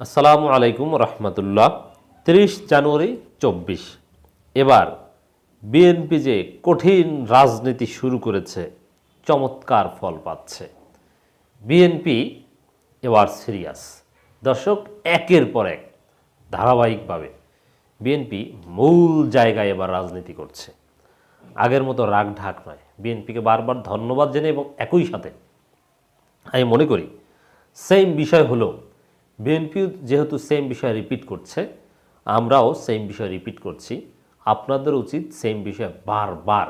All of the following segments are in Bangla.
আসসালামু আলাইকুম রহমতুল্লাহ, তিরিশ জানুয়ারি চব্বিশ। এবার বিএনপি যে কঠিন রাজনীতি শুরু করেছে, চমৎকার ফল পাচ্ছে। বিএনপি এবার সিরিয়াস। দর্শক, একের পর এক, ধারাবাহিকভাবে বিএনপি মূল জায়গায় এবার রাজনীতি করছে। আগের মতো রাগ ঢাক নয়। বিএনপিকে বারবার ধন্যবাদ জেনে এবং একই সাথে আমি মনে করি সেম বিষয় হলো বিএনপি যেহেতু সেম বিষয় রিপিট করছে, আমরাও সেম বিষয় রিপিট করছি, আপনাদের উচিত সেম বিষয় বারবার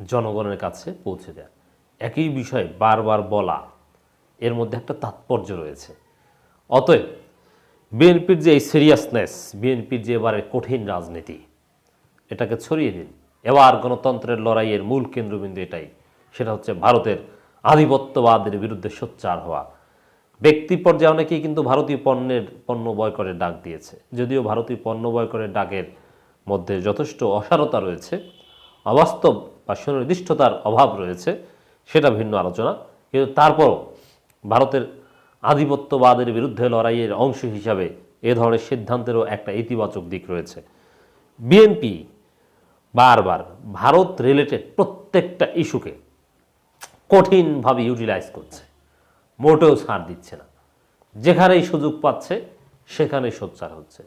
জনগণের কাছে পৌঁছে দেওয়া একই বিষয় বারবার বলা, এর মধ্যে একটা তাৎপর্য রয়েছে। অতএব বিএনপির যে এই সিরিয়াসনেস বিএনপির যে এবারে কঠিন রাজনীতি, এটাকে ছড়িয়ে দিন। এবার গণতন্ত্রের লড়াইয়ের মূল কেন্দ্রবিন্দু এটাই, সেটা হচ্ছে ভারতের আধিপত্যবাদের বিরুদ্ধে সোচ্চার হওয়া। ব্যক্তি পর্যায়ে অনেকেই কিন্তু ভারতীয় পণ্যের পণ্য বয়কটের ডাক দিয়েছে। যদিও ভারতীয় পণ্য বয়কটের ডাকের মধ্যে যথেষ্ট অসারতা রয়েছে, অবাস্তব বা সুনির্দিষ্টতার অভাব রয়েছে, সেটা ভিন্ন আলোচনা। কিন্তু তারপরও ভারতের আধিপত্যবাদের বিরুদ্ধে লড়াইয়ের অংশ হিসাবে এ ধরনের সিদ্ধান্তেরও একটা ইতিবাচক দিক রয়েছে। বিএনপি বারবার ভারত রিলেটেড প্রত্যেকটা ইস্যুকে কঠিনভাবে ইউটিলাইজ করছে। মোটেও ছাড় দিচ্ছে না। যেখানেই সুযোগ পাচ্ছে, সেখানেই সোচ্চার হচ্ছে।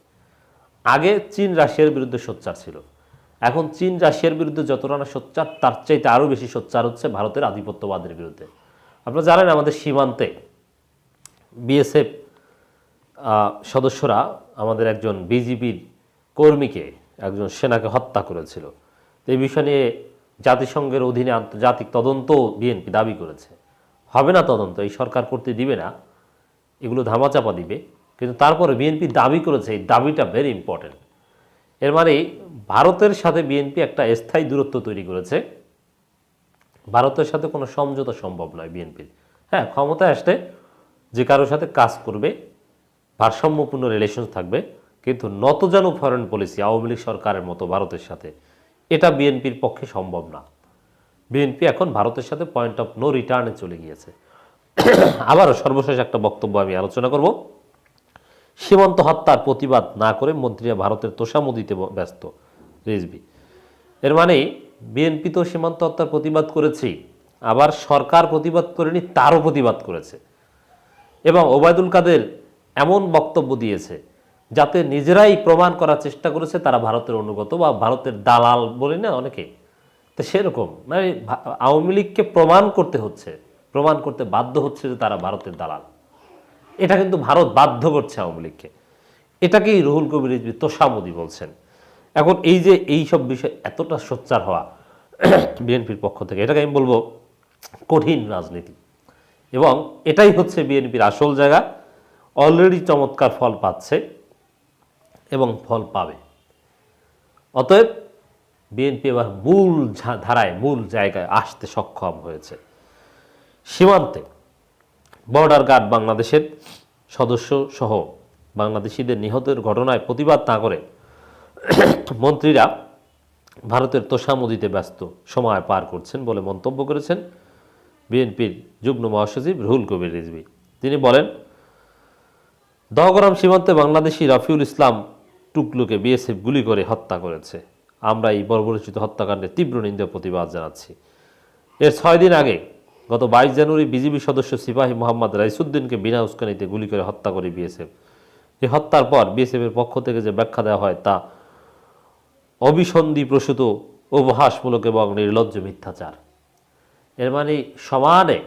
আগে চীন রাশিয়ার বিরুদ্ধে সোচ্চার ছিল। এখন চীন রাশিয়ার বিরুদ্ধে যতটা না সোচ্চার, তার চাইতে আরও বেশি সোচ্চার হচ্ছে ভারতের আধিপত্যবাদের বিরুদ্ধে। আপনারা জানেন, আমাদের সীমান্তে বিএসএফ সদস্যরা আমাদের একজন বিজিবির কর্মীকে, একজন সেনাকে হত্যা করেছিল। এই বিষয় নিয়ে জাতিসংঘের অধীনে আন্তর্জাতিক তদন্ত বিএনপি দাবি করেছে। হবে না তদন্ত, এই সরকার করতে দিবে না, এগুলো ধামাচাপা দিবে। কিন্তু তারপরে বিএনপি দাবি করেছে, এই দাবিটা ভেরি ইম্পর্টেন্ট এর মানে ভারতের সাথে বিএনপি একটা স্থায়ী দূরত্ব তৈরি করেছে। ভারতের সাথে কোনো সমঝোতা সম্ভব নয় বিএনপির হ্যাঁ ক্ষমতায় আসলে যে কারোর সাথে কাজ করবে, ভারসাম্যপূর্ণ রিলেশন থাকবে, কিন্তু নতজানু ফরেন পলিসি আওয়ামী লীগ সরকারের মতো ভারতের সাথে, এটা বিএনপির পক্ষে সম্ভব না। বিএনপি এখন ভারতের সাথে পয়েন্ট অফ নো রিটার্নে চলে গিয়েছে। আবারও সর্বশেষ একটা বক্তব্য আমি আলোচনা করব। সীমান্ত হত্যার প্রতিবাদ না করে মন্ত্রীরা ভারতের তোষামোদিতে ব্যস্ত রিজবি এর মানে বিএনপি তো সীমান্ত হত্যার প্রতিবাদ করেছি আবার সরকার প্রতিবাদ করেনি, তারও প্রতিবাদ করেছে। এবং ওবায়দুল কাদের এমন বক্তব্য দিয়েছে, যাতে নিজেরাই প্রমাণ করার চেষ্টা করেছে তারা ভারতের অনুগত বা ভারতের দালাল বলে না অনেকে। তো সেরকম। মানে আওয়ামী লীগকে প্রমাণ করতে হচ্ছে। প্রমাণ করতে বাধ্য হচ্ছে যে তারা ভারতের দালাল। এটা কিন্তু ভারত বাধ্য করছে আওয়ামী লীগকে। এটাকেই রুহুল কবির রিজভী তোষামদি বলছেন। এখন এই যে এই সব বিষয় এতটা সোচ্চার হওয়া বিএনপির পক্ষ থেকে, এটাকে আমি বলব কঠিন রাজনীতি। এবং এটাই হচ্ছে বিএনপির আসল জায়গা। অলরেডি চমৎকার ফল পাচ্ছে এবং ফল পাবে। অতএব বিএনপি এবার মূল ধারায়, মূল জায়গায় আসতে সক্ষম হয়েছে। সীমান্তে বর্ডার গার্ড বাংলাদেশের সদস্য সহ বাংলাদেশিদের নিহতের ঘটনায় প্রতিবাদ না করে মন্ত্রীরা ভারতের তোষামদিতে ব্যস্ত সময় পার করছেন বলে মন্তব্য করেছেন বিএনপির যুগ্ম মহাসচিব রুহুল কবির রিজভী। তিনি বলেন, দহগ্রাম সীমান্তে বাংলাদেশি রাফিউল ইসলাম টুকলুকে বিএসএফ গুলি করে হত্যা করেছে। আমরা এই বর্বরচিত হত্যাকাণ্ডের তীব্র নিন্দা প্রতিবাদ জানাচ্ছি। এর ছয় দিন আগে, গত বাইশ জানুয়ারি বিজিবি সদস্য সিপাহী মোহাম্মদ রাইসুদ্দিনকে বিনা উস্কানিতে গুলি করে হত্যা করে বিএসএফ। এই হত্যার পর বিএসএফের পক্ষ থেকে যে ব্যাখ্যা দেওয়া হয় তা অবিসন্ধি প্রসূত উপহাসমূলক এবং নির্লজ্জ মিথ্যাচার। এর মানে সমানে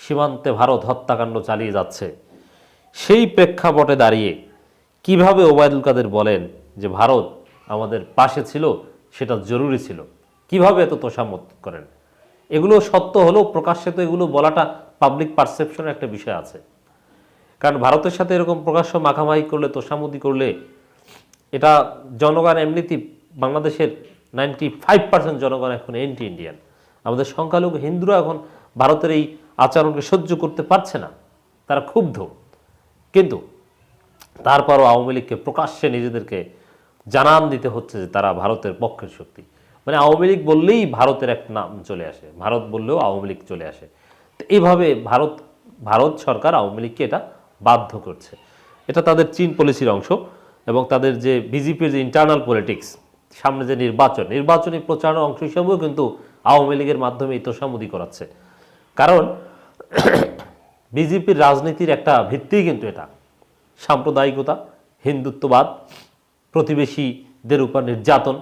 সীমান্তে ভারত হত্যাকাণ্ড চালিয়ে যাচ্ছে। সেই প্রেক্ষাপটে দাঁড়িয়ে কীভাবে ওবায়দুল কাদের বলেন যে ভারত আমাদের পাশে ছিল, সেটা জরুরি ছিল। কীভাবে এত তোষামত করেন? এগুলো সত্য হলেও প্রকাশ্যে তো এগুলো বলাটা পাবলিক পারসেপশনের একটা বিষয় আছে। কারণ ভারতের সাথে এরকম প্রকাশ্য মাখামাখি করলে তোষামতি করলে, এটা জনগণ এমনিতেই বাংলাদেশের নাইনটি ফাইভ পার্সেন্ট জনগণ এখন এন্টি ইন্ডিয়ান আমাদের সংখ্যালঘু হিন্দুরা এখন ভারতের এই আচরণকে সহ্য করতে পারছে না। তারা ক্ষুব্ধ। কিন্তু তারপরও আওয়ামী লীগকে প্রকাশ্যে নিজেদেরকে জানান দিতে হচ্ছে যে তারা ভারতের পক্ষের শক্তি। মানে আওয়ামী লীগ বললেই ভারতের এক নাম চলে আসে, ভারত বললেও আওয়ামী লীগ চলে আসে। তো এইভাবে ভারত ভারত সরকার আওয়ামী লীগকে এটা বাধ্য করছে। এটা তাদের চীন পলিসির অংশ এবং তাদের যে বিজেপির যে ইন্টারনাল পলিটিক্স সামনে যে নির্বাচন, নির্বাচনী প্রচারণার অংশ হিসেবেও কিন্তু আওয়ামী লীগের মাধ্যমে এই তোষামুদি করাচ্ছে। কারণ বিজেপির রাজনীতির একটা ভিত্তি কিন্তু এটা। সাম্প্রদায়িকতা, হিন্দুত্ববাদ প্রতিবেশীদের উপর নির্যাতন।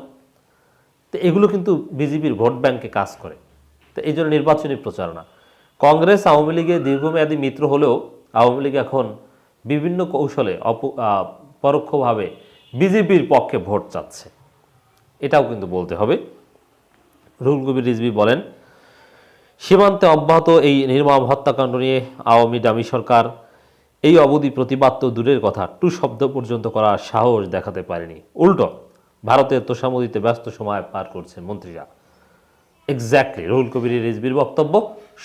তো এগুলো কিন্তু বিজেপির ভোট ব্যাংকে কাজ করে। তো এই জন্য নির্বাচনী প্রচারণা কংগ্রেস, আওয়ামী লীগের দীর্ঘমেয়াদী মিত্র হলেও আওয়ামী লীগ এখন বিভিন্ন কৌশলে অপ পরোক্ষভাবে বিজেপির পক্ষে ভোট চাচ্ছে। এটাও কিন্তু বলতে হবে। রুহুল কবির রিজভি বলেন, সীমান্তে অব্যাহত এই নির্মম হত্যাকাণ্ড নিয়ে আওয়ামী দামি সরকার এই অবধি প্রতিবাদ তো দূরের কথা। টু শব্দ পর্যন্ত করার সাহস দেখাতে পারেনি। উল্টো, ভারতের তোষামদিতে ব্যস্ত সময় পার করছেন মন্ত্রীরা। এক্স্যাক্টলি রুহুল কবির রিজবির বক্তব্য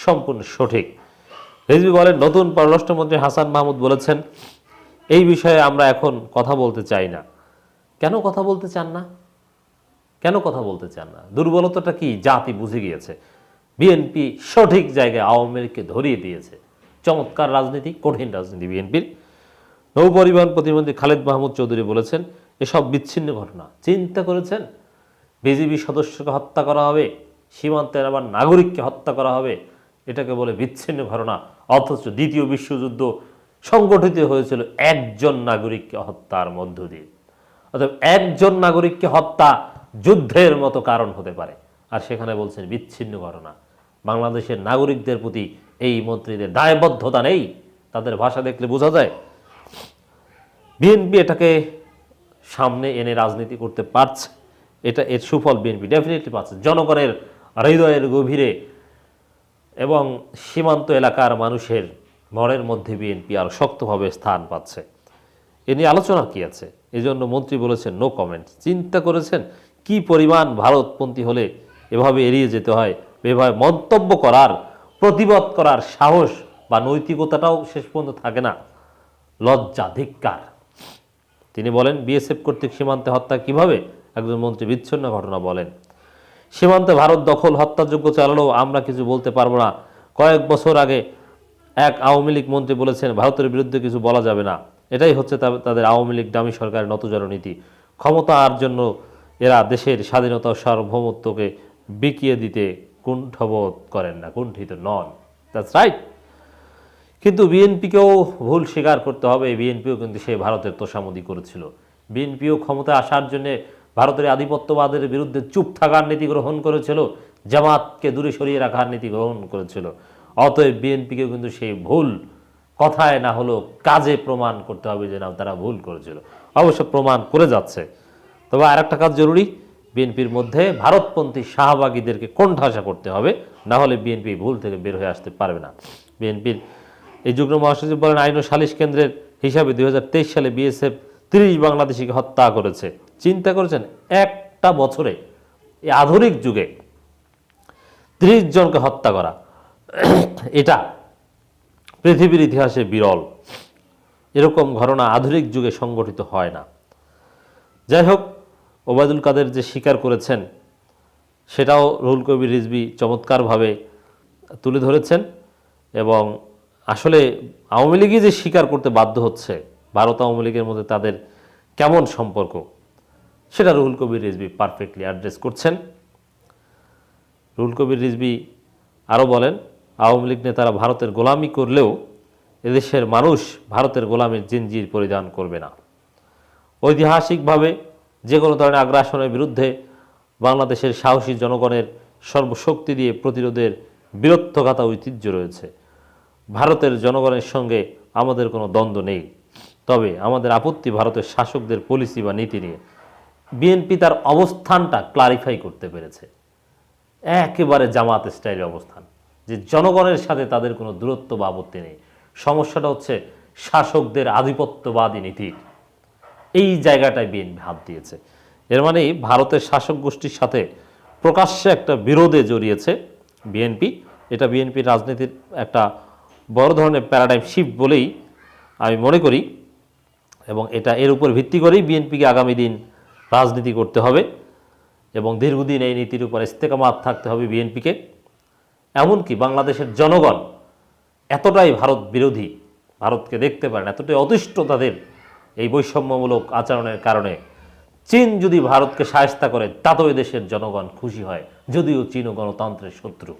সম্পূর্ণ সঠিক। রিজবি বলেন, নতুন পররাষ্ট্রমন্ত্রী হাসান মাহমুদ বলেছেন, এই বিষয়ে আমরা এখন কথা বলতে চাই না। কেন কথা বলতে চান না? কেন কথা বলতে চান না? দুর্বলতাটা কি? জাতি বুঝে গিয়েছে। বিএনপি সঠিক জায়গায় আওয়ামী লীগকে ধরিয়ে দিয়েছে। চমৎকার রাজনীতি, কঠিন রাজনীতি বিএনপির। নৌ পরিবহন প্রতিমন্ত্রী খালেদ মাহমুদ চৌধুরী বলেছেন, এসব বিচ্ছিন্ন ঘটনা। চিন্তা করেছেন? বিজিবি সদস্যকে হত্যা করা হবে, সীমান্তের আবার নাগরিককে হত্যা করা হবে, এটাকে বলে বিচ্ছিন্ন ঘটনা। অথচ দ্বিতীয় বিশ্বযুদ্ধ সংগঠিত হয়েছিল একজন নাগরিককে হত্যার মধ্য দিয়ে। অর্থাৎ একজন নাগরিককে হত্যা যুদ্ধের মতো কারণ হতে পারে। আর সেখানে বলছেন, বিচ্ছিন্ন ঘটনা। বাংলাদেশের নাগরিকদের প্রতি এই মন্ত্রীদের দায়বদ্ধতা নেই, তাদের ভাষা দেখলে বোঝা যায়। বিএনপি এটাকে সামনে এনে রাজনীতি করতে পারছে, এটা এর সুফল বিএনপি ডেফিনেটলি পাচ্ছে। জনগণের হৃদয়ের গভীরে এবং সীমান্ত এলাকার মানুষের মনের মধ্যে বিএনপি আরও শক্তভাবে স্থান পাচ্ছে। এ নিয়ে আলোচনা কী আছে? এজন্য মন্ত্রী বলেছেন নো কমেন্ট চিন্তা করেছেন, কি পরিমাণ ভারতপন্থী হলে এভাবে এড়িয়ে যেতে হয়? এভাবে মন্তব্য করার প্রতিবাদ করার সাহস বা নৈতিকতাটাও শেষ পর্যন্ত থাকে না। লজ্জা, ধিক্কার। তিনি বলেন, বিএসএফ কর্তৃক সীমান্তে হত্যা কীভাবে? একজন মন্ত্রী বিচ্ছিন্ন ঘটনা বলেন। সীমান্তে ভারত দখল হত্যাযোগ্য চালালেও আমরা কিছু বলতে পারব না। কয়েক বছর আগে এক আওয়ামী লীগ মন্ত্রী বলেছেন, ভারতের বিরুদ্ধে কিছু বলা যাবে না। এটাই হচ্ছে তাদের আওয়ামী লীগ দামি সরকারের নতজন নীতি ক্ষমতার জন্য এরা দেশের স্বাধীনতা সার্বভৌমত্বকে বিকিয়ে দিতে কুণ্ঠবোধ করেন না, কুণ্ঠিত নন। দ্যাটস রাইট কিন্তু বিএনপিকেও ভুল স্বীকার করতে হবে বিএনপিও কিন্তু সেই ভারতের তোষামদি করেছিল। বিএনপিও ক্ষমতায় আসার জন্য ভারতের আধিপত্যবাদের বিরুদ্ধে চুপ থাকার নীতি গ্রহণ করেছিল, জামাতকে দূরে সরিয়ে রাখার নীতি গ্রহণ করেছিল। অতএব বিএনপিকেও কিন্তু সেই ভুল কথায় না হলেও কাজে প্রমাণ করতে হবে যে না, তারা ভুল করেছিল। অবশ্য প্রমাণ করে যাচ্ছে। তবে আরেকটা কাজ জরুরি বিএনপির মধ্যে ভারতপন্থী শাহবাগীদেরকে কোণঠাসা করতে হবে, না হলে বিএনপি ভুল থেকে বের হয়ে আসতে পারবে না। বিএনপির এই যুগ্ম মহাসচিব বলেন, আইন ও সালিশ কেন্দ্রের হিসাবে দুই হাজার তেইশ সালে বিএসএফ তিরিশ বাংলাদেশিকে হত্যা করেছে। চিন্তা করেছেন, একটা বছরে, এই আধুনিক যুগে ত্রিশ জনকে হত্যা করা, এটা পৃথিবীর ইতিহাসে বিরল। এরকম ঘটনা আধুনিক যুগে সংগঠিত হয় না। যাই হোক ওবায়দুল কাদের যে স্বীকার করেছেন, সেটাও রুহুল কবির রিজবি চমৎকারভাবে তুলে ধরেছেন এবং আসলে আওয়ামী লীগই যে স্বীকার করতে বাধ্য হচ্ছে, ভারত আওয়ামী লীগের মধ্যে তাদের কেমন সম্পর্ক, সেটা রুহুল কবির রিজবি পারফেক্টলি অ্যাড্রেস করছেন। রুহুল কবির রিজবি আরও বলেন, আওয়ামী লীগ নেতারা ভারতের গোলামি করলেও এদেশের মানুষ ভারতের গোলামির জিনজির পরিধান করবে না। ঐতিহাসিকভাবে যে কোনো ধরনের আগ্রাসনের বিরুদ্ধে বাংলাদেশের সাহসী জনগণের সর্বশক্তি দিয়ে প্রতিরোধের বীরত্বগাথা ঐতিহ্য রয়েছে। ভারতের জনগণের সঙ্গে আমাদের কোনো দ্বন্দ্ব নেই। তবে আমাদের আপত্তি ভারতের শাসকদের পলিসি বা নীতি নিয়ে। বিএনপি তার অবস্থানটা ক্লারিফাই করতে পেরেছে। একেবারে জামাত স্টাইলের অবস্থান, যে জনগণের সাথে তাদের কোনো দূরত্ব বা আপত্তি নেই। সমস্যাটা হচ্ছে শাসকদের আধিপত্যবাদী নীতি। এই জায়গাটায় বিএনপি হাত দিয়েছে। এর মানে ভারতের শাসক গোষ্ঠীর সাথে প্রকাশ্যে একটা বিরোধে জড়িয়েছে বিএনপি। এটা বিএনপির রাজনীতির একটা বড় ধরনের প্যারাডাইম শিফট বলেই আমি মনে করি এবং এটা এর উপর ভিত্তি করেই বিএনপিকে আগামী দিন রাজনীতি করতে হবে এবং দীর্ঘদিন এই নীতির উপর ইস্তেকামাত থাকতে হবে বিএনপিকে। এমনকি বাংলাদেশের জনগণ এতটাই ভারত বিরোধী, ভারতকে দেখতে পারেন, এতটাই অতিষ্ঠ তাদের এই বৈষম্যমূলক আচরণের কারণে চীন যদি ভারতকে সায়স্তা করে, তাতেও দেশের জনগণ খুশি হয়, যদিও চীন গণতন্ত্রের শত্রু।